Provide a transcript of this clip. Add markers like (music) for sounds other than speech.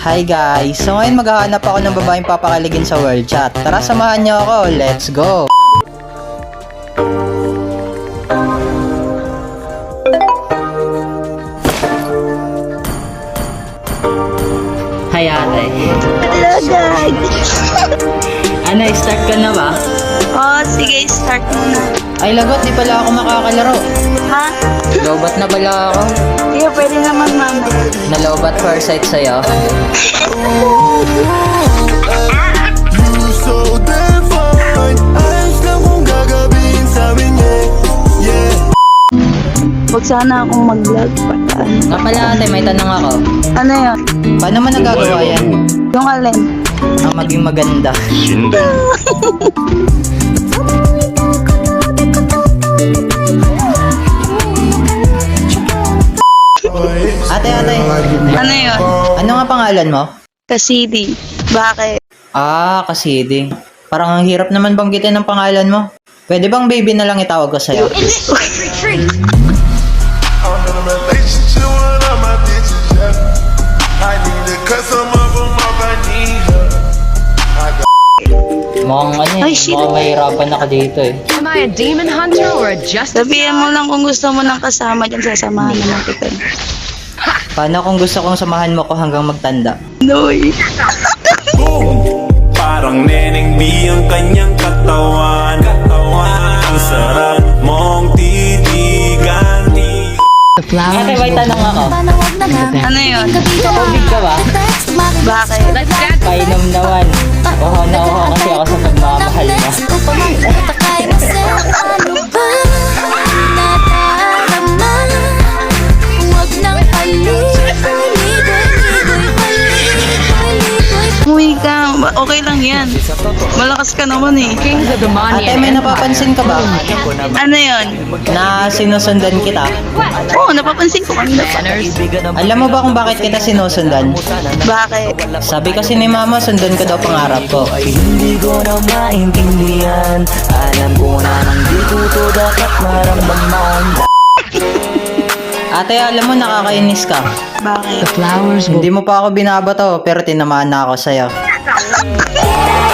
Hi guys! So ngayon maghahanap ako ng babaeng papakaligin sa world chat. Tara samahan niyo ako, let's go! Hi ate. Hello guys! Ano, start ka na ba? Oh, sige, start mo na. Ay lagot, di pala ako makakalaro. Ha? Lobat na pala ako. Sige, pwede naman mama. Nalobat first sight sa'yo. Huwag sana akong mag-vlog pa. Nga pala ate, may tanong ako. Ano yun? Paano mo nagagawa yan? Yung alin? Ang maging maganda. (laughs) Ate, ate. Ano yun? Ano nga pangalan mo? Kasidi. Bakit? Ah, Kasidi. Parang ang hirap naman banggitin ng pangalan mo. Pwede bang baby na lang itawag ko sa'yo? Mukhang ano eh, Ay, shit. mukhang mahirapan ako dito eh. Am I a demon hunter or a justice? Sabihan mo lang kung gusto mo ng kasama dyan, sasamahan naman kita. Paano kung gusto kong samahan mo ko hanggang magtanda? Noy. Boom! Parang neneng B ang kanyang katawan Ang sarap mong titigan The flowers Ate, may tanong ako. Ano yun? Covid ka ba? Bakit? Painom naman. Oho na oho kasi ako sa pagmamahal Okay lang yan. Malakas ka naman eh. Kings of the Ate, may napapansin ka ba? Ano yun? Na sinusundan kita? Oo, napapansin ko kanina pa. Alam mo ba kung bakit kita sinusundan? Bakit? Sabi kasi ni mama, sundan ka daw pangarap ko. Hindi ko na maintindihan Alam ko na nang di ko to dapat maramdaman (laughs) Ate, alam mo, nakakainis ka. Bakit? The flowers will Hindi mo pa ako binabato, pero tinamaan na ako sa'yo. 啊，了。